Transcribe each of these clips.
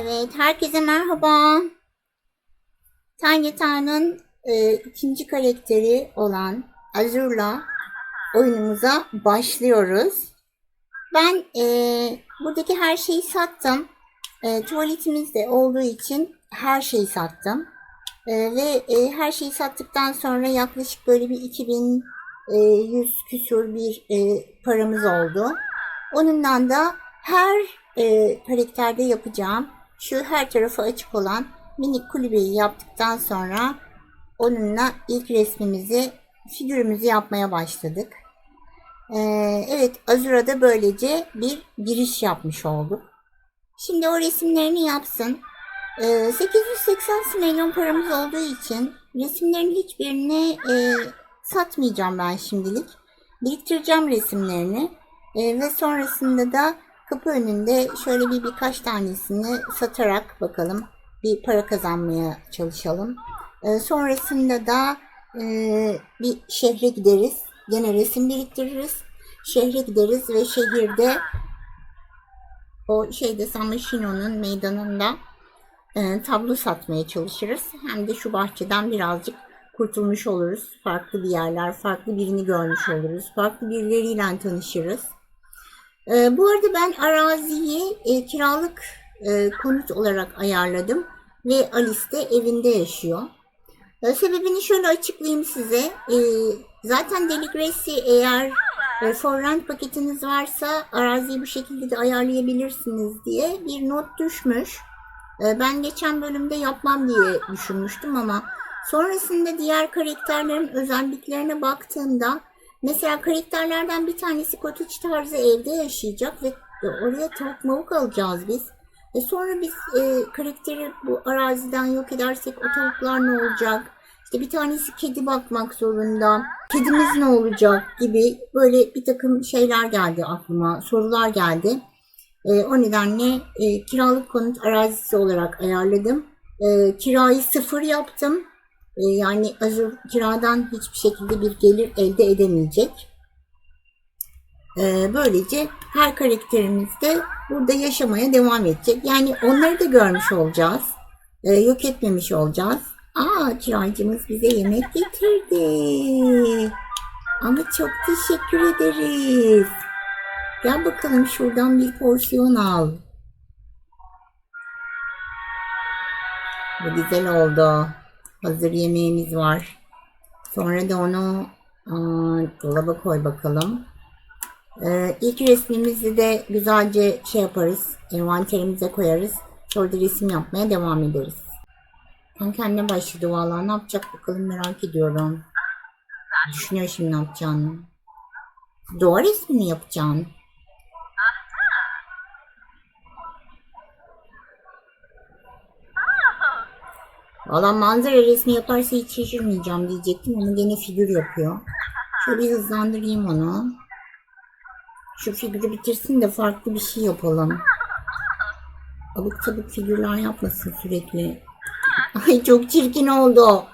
Evet, herkese merhaba. Town'un e, ikinci karakteri olan Azur'la oyunumuza başlıyoruz. Ben e, buradaki her şeyi sattım. E, tuvaletimiz de olduğu için her şeyi sattım. E, ve e, her şeyi sattıktan sonra yaklaşık böyle bir 2100 küsur bir e, paramız oldu. Onunla da her e, karakterde yapacağım şu her tarafı açık olan minik kulübeyi yaptıktan sonra onunla ilk resmimizi, figürümüzü yapmaya başladık. Ee, evet, Azura'da böylece bir giriş yapmış olduk. Şimdi o resimlerini yapsın. Ee, 880 milyon paramız olduğu için resimlerin hiçbirini e, satmayacağım ben şimdilik. Biriktireceğim resimlerini Ee, ve sonrasında da kapı önünde şöyle bir birkaç tanesini satarak bakalım bir para kazanmaya çalışalım. Ee, sonrasında da e, bir şehre gideriz. Gene resim biriktiririz. Şehre gideriz ve şehirde o şeyde San Marino'nun meydanında e, tablo satmaya çalışırız. Hem de şu bahçeden birazcık kurtulmuş oluruz. Farklı bir yerler, farklı birini görmüş oluruz. Farklı birileriyle tanışırız. E, bu arada ben araziyi e, kiralık e, konut olarak ayarladım ve Alice de evinde yaşıyor. E, sebebini şöyle açıklayayım size. E, zaten Deli Gracie eğer e, for rent paketiniz varsa araziyi bu şekilde de ayarlayabilirsiniz diye bir not düşmüş. E, ben geçen bölümde yapmam diye düşünmüştüm ama sonrasında diğer karakterlerin özelliklerine baktığımda mesela karakterlerden bir tanesi cottage tarzı evde yaşayacak ve oraya tavuk alacağız biz. E sonra biz e, karakteri bu araziden yok edersek o tavuklar ne olacak? İşte bir tanesi kedi bakmak zorunda. Kedimiz ne olacak gibi böyle bir takım şeyler geldi aklıma, sorular geldi. E, o nedenle e, kiralık konut arazisi olarak ayarladım. E, kirayı sıfır yaptım. E, yani Azur kiradan hiçbir şekilde bir gelir elde edemeyecek. E, böylece her karakterimiz de burada yaşamaya devam edecek. Yani onları da görmüş olacağız. E, yok etmemiş olacağız. Aa kiracımız bize yemek getirdi. Ama çok teşekkür ederiz. Gel bakalım şuradan bir porsiyon al. Bu güzel oldu. Hazır yemeğimiz var. Sonra da onu aa, dolaba koy bakalım. Ee, ilk resmimizi de güzelce şey yaparız. Envanterimize koyarız. Sonra da resim yapmaya devam ederiz. Ben kendine başladı vallahi. Ne yapacak bakalım merak ediyorum. Düşünüyor şimdi ne yapacağını. Doğa resmini yapacağını. Valla manzara resmi yaparsa hiç şaşırmayacağım diyecektim ama gene figür yapıyor. Şöyle bir hızlandırayım onu. Şu figürü bitirsin de farklı bir şey yapalım. Abuk sabuk figürler yapmasın sürekli. Ay çok çirkin oldu.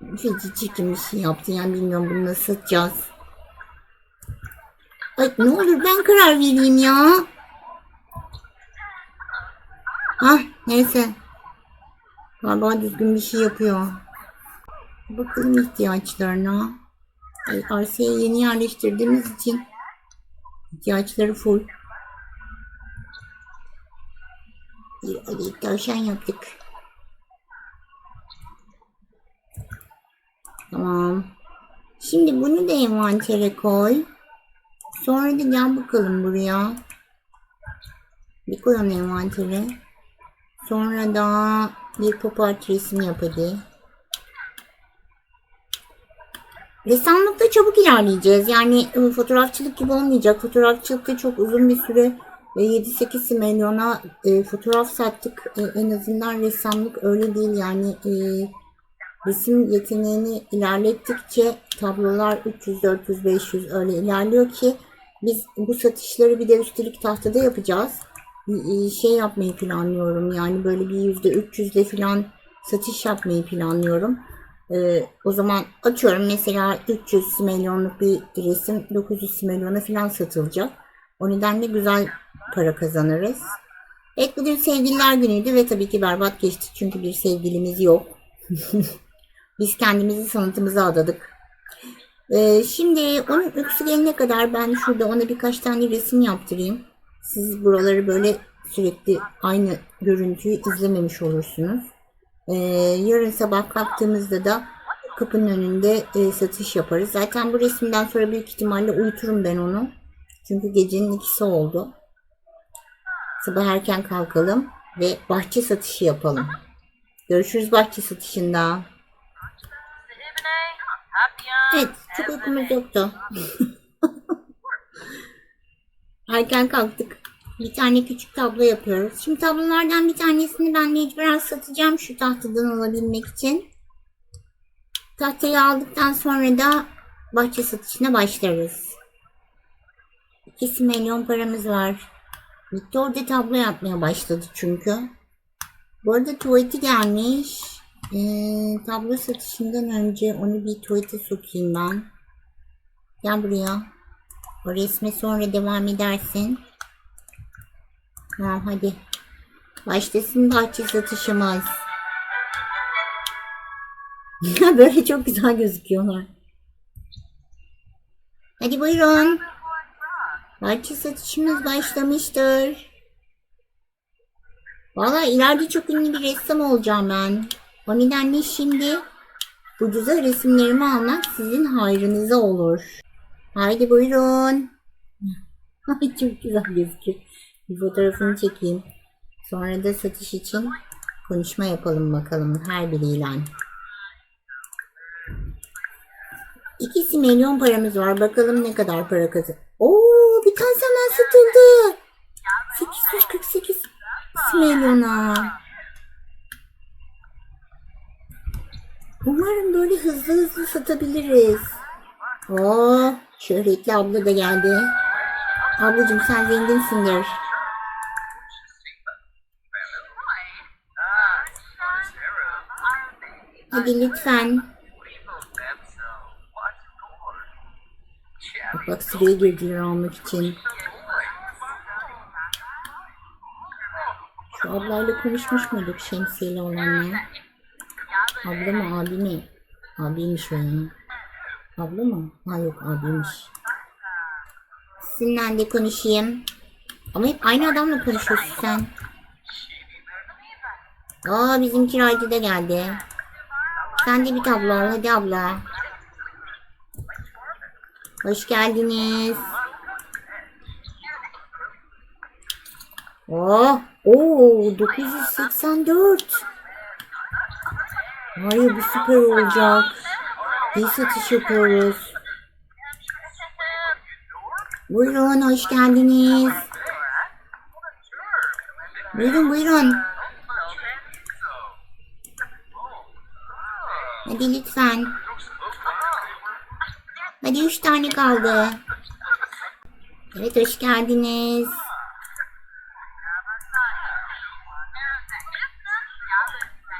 Feci çirkin bir şey yaptı yani bilmiyorum bunu nasıl satacağız. Ay ne olur ben karar vereyim ya. Ah neyse. Galiba düzgün bir şey yapıyor. Bakalım ihtiyaçlarına. Ay, arsaya yeni yerleştirdiğimiz için ihtiyaçları full. Bir adet tavşan yaptık. Tamam. Şimdi bunu da envantere koy. Sonra da gel bakalım buraya. Bir koy onu envantere. Sonra da bir pop art resmi yap hadi. Ressamlıkta çabuk ilerleyeceğiz. Yani e, fotoğrafçılık gibi olmayacak. Fotoğrafçılıkta çok uzun bir süre e, 7-8 milyona e, fotoğraf sattık. En azından ressamlık öyle değil. Yani resim yeteneğini ilerlettikçe tablolar 300, 400, 500 öyle ilerliyor ki biz bu satışları bir de üstelik tahtada yapacağız. Şey yapmayı planlıyorum. Yani böyle bir yüzde 300'le falan satış yapmayı planlıyorum. Ee, o zaman atıyorum mesela 300 milyonluk bir resim 900 milyona falan satılacak. O nedenle güzel para kazanırız. Evet bugün sevgililer günüydü ve tabii ki berbat geçti çünkü bir sevgilimiz yok. Biz kendimizi sanatımıza adadık. Ee, şimdi onun öksü gelene kadar ben şurada ona birkaç tane resim yaptırayım. Siz buraları böyle sürekli aynı görüntüyü izlememiş olursunuz. Ee, yarın sabah kalktığımızda da kapının önünde e, satış yaparız. Zaten bu resimden sonra büyük ihtimalle uyuturum ben onu. Çünkü gecenin ikisi oldu. Sabah erken kalkalım ve bahçe satışı yapalım. Görüşürüz bahçe satışında. Evet, çok uykumuz yoktu. Erken kalktık. Bir tane küçük tablo yapıyoruz. Şimdi tablolardan bir tanesini ben mecburen satacağım şu tahtadan alabilmek için. Tahtayı aldıktan sonra da bahçe satışına başlarız. 2 milyon paramız var. Victor da tablo yapmaya başladı çünkü. Bu arada tuvaleti gelmiş. Ee, tablo satışından önce onu bir tuvalete sokayım ben. Gel buraya. O resme sonra devam edersin. Tamam hadi. Başlasın bahçe satışımız. Böyle çok güzel gözüküyorlar. Hadi buyurun. Bahçe satışımız başlamıştır. Valla ileride çok ünlü bir ressam olacağım ben. O nedenle şimdi ucuza resimlerimi almak sizin hayrınıza olur. Haydi buyurun. Ay çok güzel gözüküyor. Bir fotoğrafını çekeyim. Sonra da satış için konuşma yapalım bakalım her biriyle. İkisi milyon paramız var. Bakalım ne kadar para kazan. Oo bir tane hemen satıldı. 848 milyona. Umarım böyle hızlı hızlı satabiliriz. Oo, şöhretli abla da geldi. Ablacığım sen zenginsindir. Hadi lütfen. Bak bak sıraya girdiler almak için. Şu ablayla konuşmuş muyduk şemsiyeli olanla? Abla mı abi mi? Abiymiş o ya. Abla mı? Ha yok abiymiş. Sizinle de konuşayım. Ama hep aynı adamla konuşuyorsun sen. Aa bizim kiracı da geldi. Sen de bir tablo al hadi abla. Hoş geldiniz. Oh, oo 984. Hayır bu süper olacak. İyi satış yapıyoruz. Buyurun hoş geldiniz. Buyurun buyurun. Hadi lütfen. Hadi üç tane kaldı. Evet hoş geldiniz.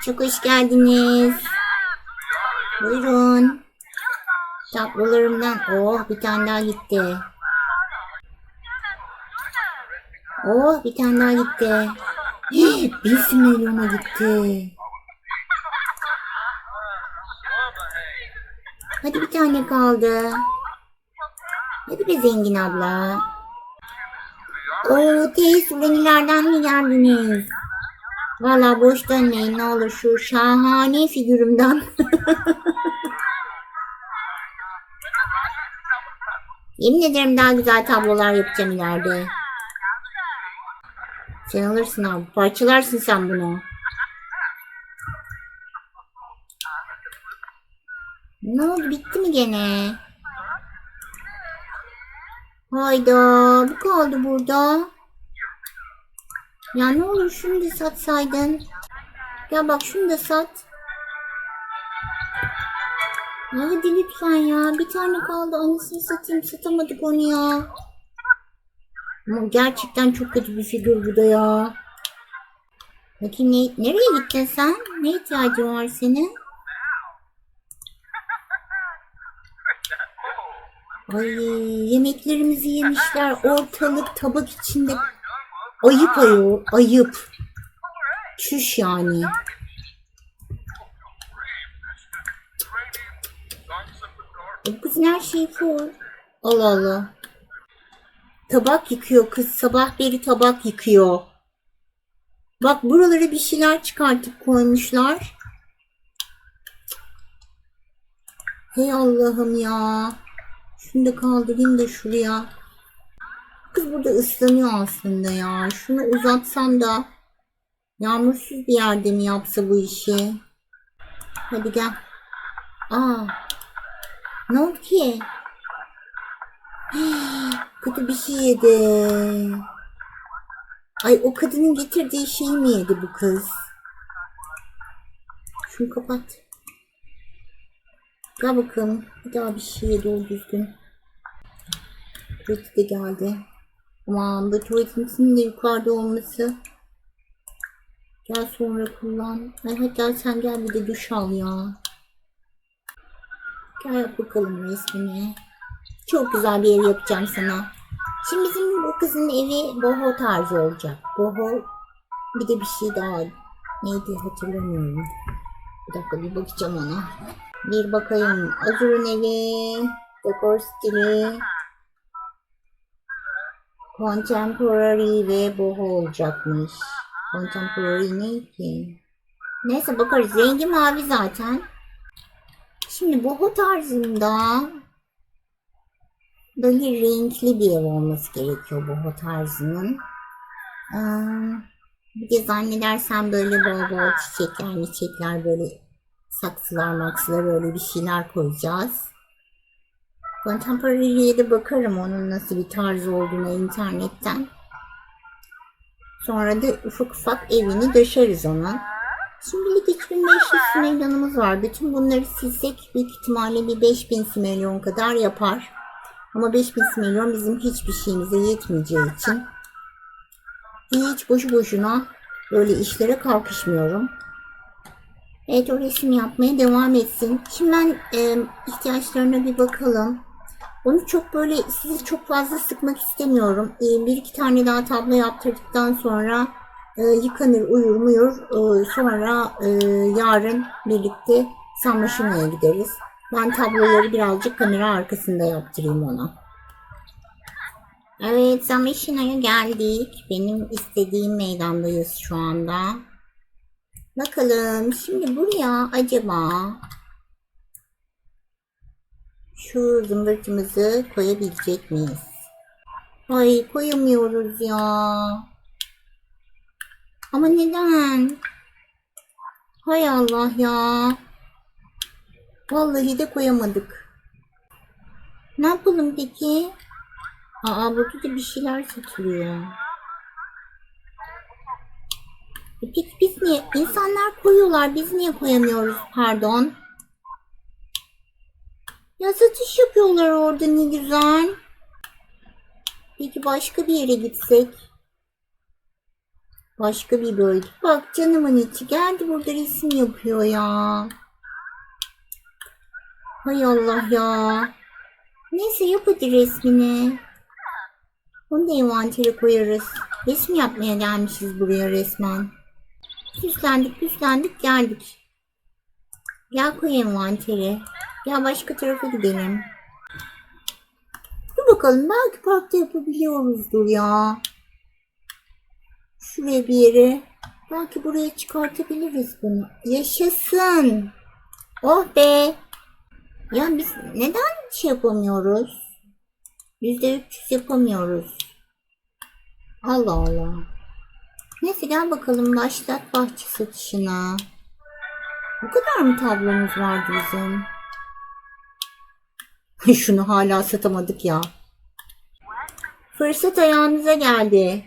Çok hoş geldiniz. Buyurun. Tablolarımdan oh bir tane daha gitti. Oh bir tane daha gitti. Bir milyona gitti. Hadi bir tane kaldı. Hadi be zengin abla. Oo teyze ürünlerden mi geldiniz? Valla boş dönmeyin ne olur şu şahane figürümden. Yemin ederim daha güzel tablolar yapacağım ileride. Sen alırsın abi. Parçalarsın sen bunu. Ne oldu bitti mi gene? Hayda bu kaldı burada. Ya ne olur şunu da satsaydın. Ya bak şunu da sat. Hadi lütfen ya. Bir tane kaldı anasını satayım satamadık onu ya. Ama gerçekten çok kötü bir figür bu da ya. Bakayım ne, nereye gittin sen? Ne ihtiyacın var senin? Ay yemeklerimizi yemişler. Ortalık tabak içinde. Ayıp ayol. Ayıp. Çüş yani. E, kızın her şeyi full. Allah Allah. Tabak yıkıyor kız. Sabah beri tabak yıkıyor. Bak buralara bir şeyler çıkartıp koymuşlar. Hey Allah'ım ya. Şunu da kaldırayım da şuraya. Kız burada ıslanıyor aslında ya. Şunu uzatsam da yağmursuz bir yerde mi yapsa bu işi? Hadi gel. Aa. Ne oldu ki? Kötü bir şey yedi. Ay o kadının getirdiği şeyi mi yedi bu kız? Şunu kapat. Gel bakalım. Bir daha bir şey yedi o düzgün. Tuvaleti de geldi. Aman bu tuvaletin de yukarıda olması. Gel sonra kullan. Ay hatta sen gel bir de duş al ya. Gel yap bakalım resmini. Çok güzel bir ev yapacağım sana. Şimdi bizim bu kızın evi boho tarzı olacak. Boho bir de bir şey daha neydi hatırlamıyorum. Bir dakika bir bakacağım ona. Bir bakayım. Azur'un evi. Dekor stili. Contemporary ve boho olacakmış. Contemporary ne ki? Neyse bakarız. Rengi mavi zaten. Şimdi boho tarzında böyle renkli bir ev olması gerekiyor boho tarzının. Ee, bir de zannedersem böyle bol bol çiçekler, çiçekler böyle saksılar maksılar öyle bir şeyler koyacağız. Contemporary'ye de bakarım onun nasıl bir tarzı olduğuna internetten. Sonra da ufak ufak evini döşeriz ona. Şimdilik 3500 simelyonumuz var. Bütün bunları silsek büyük ihtimalle bir 5000 simelyon kadar yapar. Ama 5000 simelyon bizim hiçbir şeyimize yetmeyeceği için hiç boşu boşuna böyle işlere kalkışmıyorum. Evet o resim yapmaya devam etsin. Şimdi ben e, ihtiyaçlarına bir bakalım. Onu çok böyle sizi çok fazla sıkmak istemiyorum. E, bir iki tane daha tablo yaptırdıktan sonra e, yıkanır uyur muyur. E, sonra e, yarın birlikte Samlaşıma'ya gideriz. Ben tabloları birazcık kamera arkasında yaptırayım ona. Evet Samlaşıma'ya geldik. Benim istediğim meydandayız şu anda. Bakalım şimdi buraya acaba şu zımbırtımızı koyabilecek miyiz? Ay koyamıyoruz ya. Ama neden? Hay Allah ya. Vallahi de koyamadık. Ne yapalım peki? Aa burada da bir şeyler satılıyor. E peki biz niye? İnsanlar koyuyorlar. Biz niye koyamıyoruz? Pardon. Ya satış yapıyorlar orada ne güzel. Peki başka bir yere gitsek? Başka bir bölge. Bak canımın içi geldi burada resim yapıyor ya. Hay Allah ya. Neyse yap hadi resmini. Onu da envantere koyarız. Resim yapmaya gelmişiz buraya resmen. Süslendik püslendik geldik. Gel koy envantere. Gel başka tarafa gidelim. Dur bakalım belki parkta yapabiliyoruzdur ya. Şuraya bir yere. Belki buraya çıkartabiliriz bunu. Yaşasın. Oh be. Ya biz neden şey yapamıyoruz? Yüzde üç yapamıyoruz. Allah Allah. Neyse gel bakalım başlat bahçe satışına. Bu kadar mı tablomuz vardı bizim? Şunu hala satamadık ya. Fırsat ayağınıza geldi.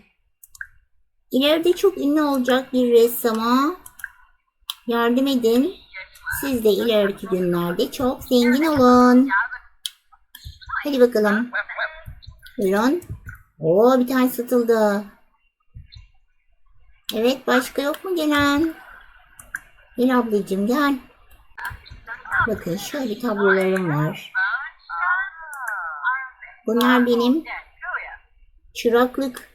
İleride çok ünlü olacak bir ressama yardım edin. Siz de ileriki günlerde çok zengin olun. Hadi bakalım. Buyurun. Oo bir tane satıldı. Evet başka yok mu gelen? Gel ablacığım gel. Bakın şöyle tablolarım var. Bunlar benim çıraklık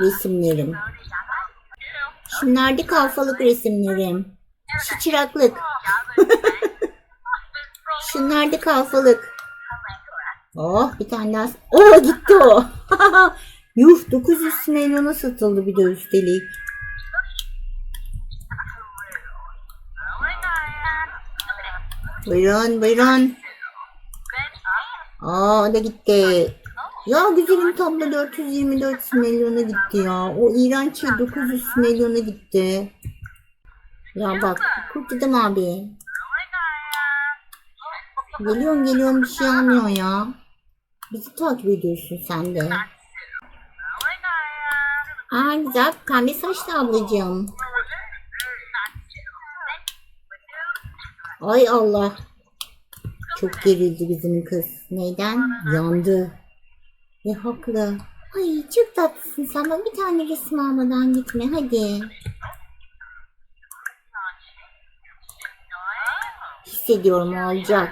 resimlerim. Şunlar da kalfalık resimlerim. Şu çıraklık. Şunlar da kalfalık. Oh bir tane daha. Oh gitti o. Yuh 900 milyona satıldı bir de üstelik. Buyurun buyurun. Aa o da gitti. Ya güzelim tablo 424 milyona gitti ya. O iğrenç şey 900 milyona gitti. Ya bak kurtuldum abi. Geliyorum geliyorum bir şey almıyor ya. Bizi takip ediyorsun sen de. Aa güzel pembe saçlı ablacığım. Ay Allah. Çok gerildi bizim kız. Neyden? Yandı. Ne haklı. Ay çok tatlısın sen. Bana bir tane resim almadan gitme hadi. Hissediyorum olacak.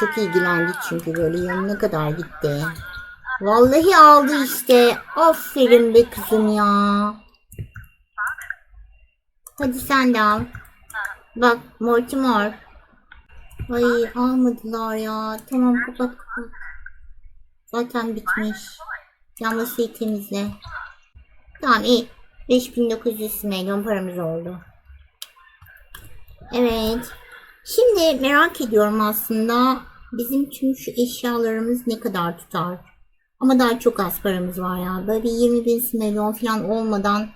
Çok ilgilendi çünkü böyle yanına kadar gitti. Vallahi aldı işte. Aferin be kızım ya. Hadi sen de al. Bak Mortimer. Ay almadılar ya. Tamam kapat kapat. Zaten bitmiş. Yanmasıyı temizle. Tamam iyi. 5900 milyon paramız oldu. Evet. Şimdi merak ediyorum aslında bizim tüm şu eşyalarımız ne kadar tutar? Ama daha çok az paramız var ya. Böyle bir 20 bin milyon falan olmadan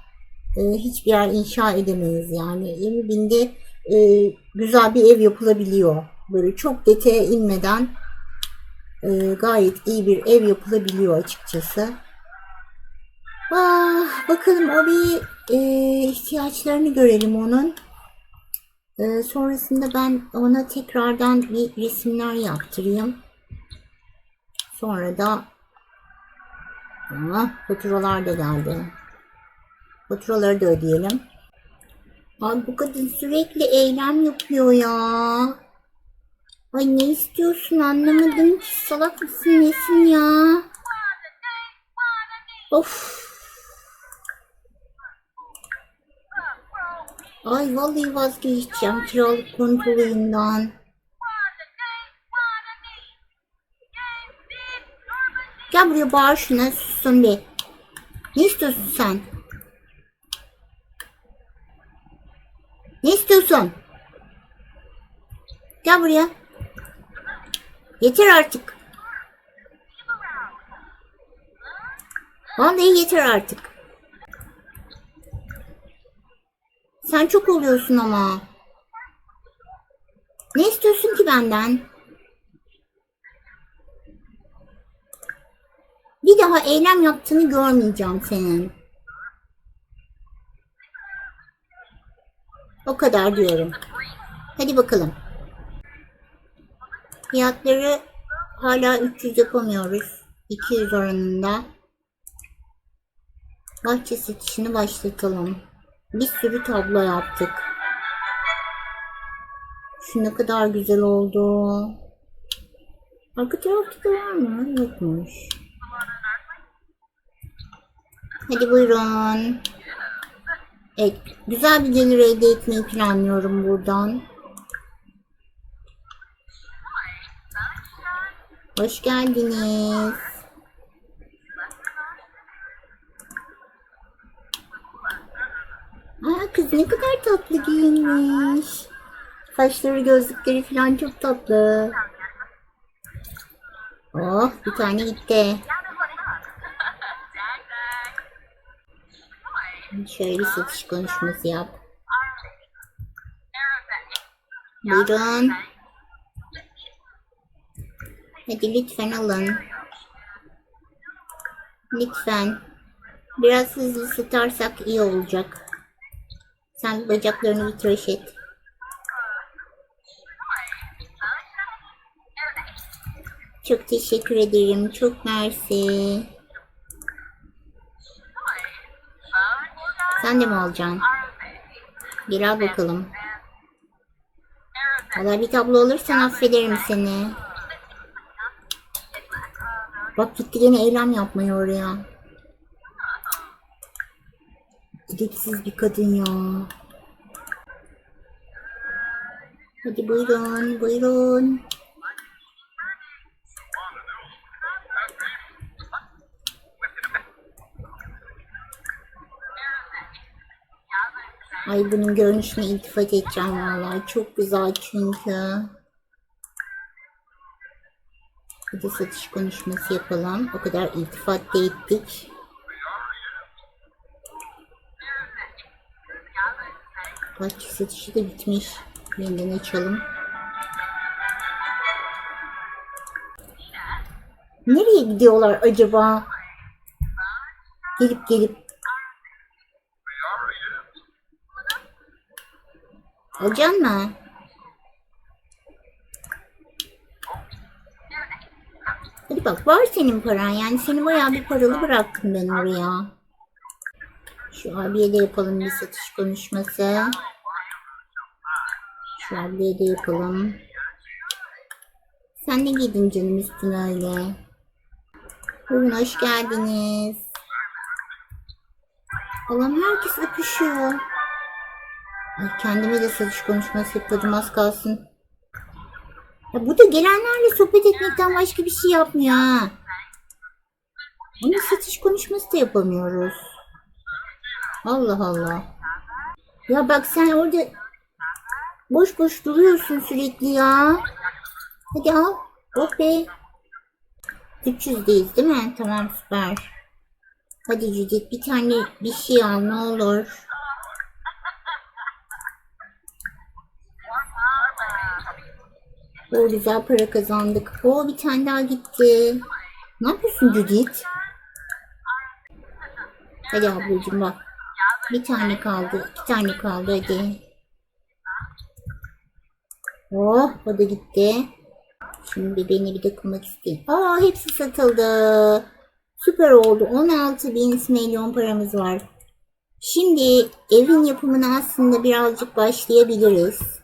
e, hiçbir yer inşa edemeyiz yani. 20 binde e, güzel bir ev yapılabiliyor. Böyle çok detaya inmeden e, gayet iyi bir ev yapılabiliyor açıkçası. Ah, bakalım o bir e, ihtiyaçlarını görelim onun. E, sonrasında ben ona tekrardan bir resimler yaptırayım. Sonra da Ah, faturalar da geldi. Faturaları da ödeyelim. Ay bu kadın sürekli eylem yapıyor ya. Ay ne istiyorsun anlamadım ki salak mısın nesin ya? Of. Ay vallahi vazgeçeceğim kiralık kontrolünden. Gel buraya bağır şuna sussun bir. Ne istiyorsun sen? Ne istiyorsun? Gel buraya. Yeter artık. Vallahi yeter artık. Sen çok oluyorsun ama. Ne istiyorsun ki benden? Bir daha eylem yaptığını görmeyeceğim senin. O kadar diyorum. Hadi bakalım. Fiyatları hala 300 yapamıyoruz. 200 oranında. Bahçe satışını başlatalım. Bir sürü tablo yaptık. Şu ne kadar güzel oldu. Arka tarafta da var mı? Yokmuş. Hadi buyurun. Evet, güzel bir gelir elde etmeyi planlıyorum buradan. Hoş geldiniz. Aa, kız ne kadar tatlı giyinmiş. Saçları, gözlükleri falan çok tatlı. Oh, bir tane gitti. Şöyle satış konuşması yap. Buyurun. Hadi lütfen alın. Lütfen. Biraz hızlı satarsak iyi olacak. Sen bacaklarını bir tıraş et. Çok teşekkür ederim. Çok mersi. Sen de mi alacaksın? Gel al bakalım. Valla bir tablo alırsan affederim seni. Bak gitti gene eylem yapmaya oraya. Gereksiz bir kadın ya. Hadi buyurun, buyurun. Ay bunun görünüşüne iltifat edeceğim vallahi. Çok güzel çünkü. De satış konuşması yapalım. O kadar iltifat da ettik. Bak satışı da bitmiş. Yeniden açalım. Nereye gidiyorlar acaba? Gelip gelip. Alacaksın mı? Hadi bak var senin paran yani seni bayağı bir paralı bıraktım ben oraya. Şu abiye de yapalım bir satış konuşması. Şu abiye de yapalım. Sen ne giydin canım üstüne öyle? Buyurun hoş geldiniz. Allah'ım herkes öpüşüyor. Ay kendime de satış konuşması yapıyordum az kalsın. Ya bu da gelenlerle sohbet etmekten başka bir şey yapmıyor ha. Onun satış konuşması da yapamıyoruz. Allah Allah. Ya bak sen orada boş boş duruyorsun sürekli ya. Hadi al. Oh be. 300'deyiz değil mi? Tamam süper. Hadi Cüdet bir tane bir şey al ne olur. O güzel para kazandık. O bir tane daha gitti. Ne yapıyorsun Judith? Hadi ablacığım bak. Bir tane kaldı. iki tane kaldı hadi. Oh o da gitti. Şimdi beni bir dokunmak isteyeyim. Aa hepsi satıldı. Süper oldu. 16 bin milyon paramız var. Şimdi evin yapımına aslında birazcık başlayabiliriz.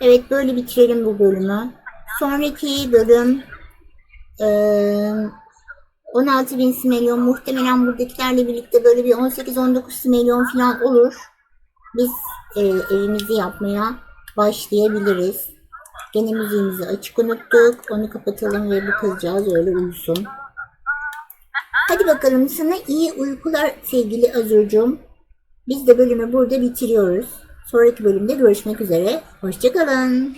Evet böyle bitirelim bu bölümü. Sonraki bölüm eee 16 bin milyon muhtemelen buradakilerle birlikte böyle bir 18-19 milyon falan olur. Biz e, evimizi yapmaya başlayabiliriz. Gene müziğimizi açık unuttuk. Onu kapatalım ve bu kızcağız öyle uyusun. Hadi bakalım sana iyi uykular sevgili Azurcuğum. Biz de bölümü burada bitiriyoruz. Sonraki bölümde görüşmek üzere. Hoşçakalın.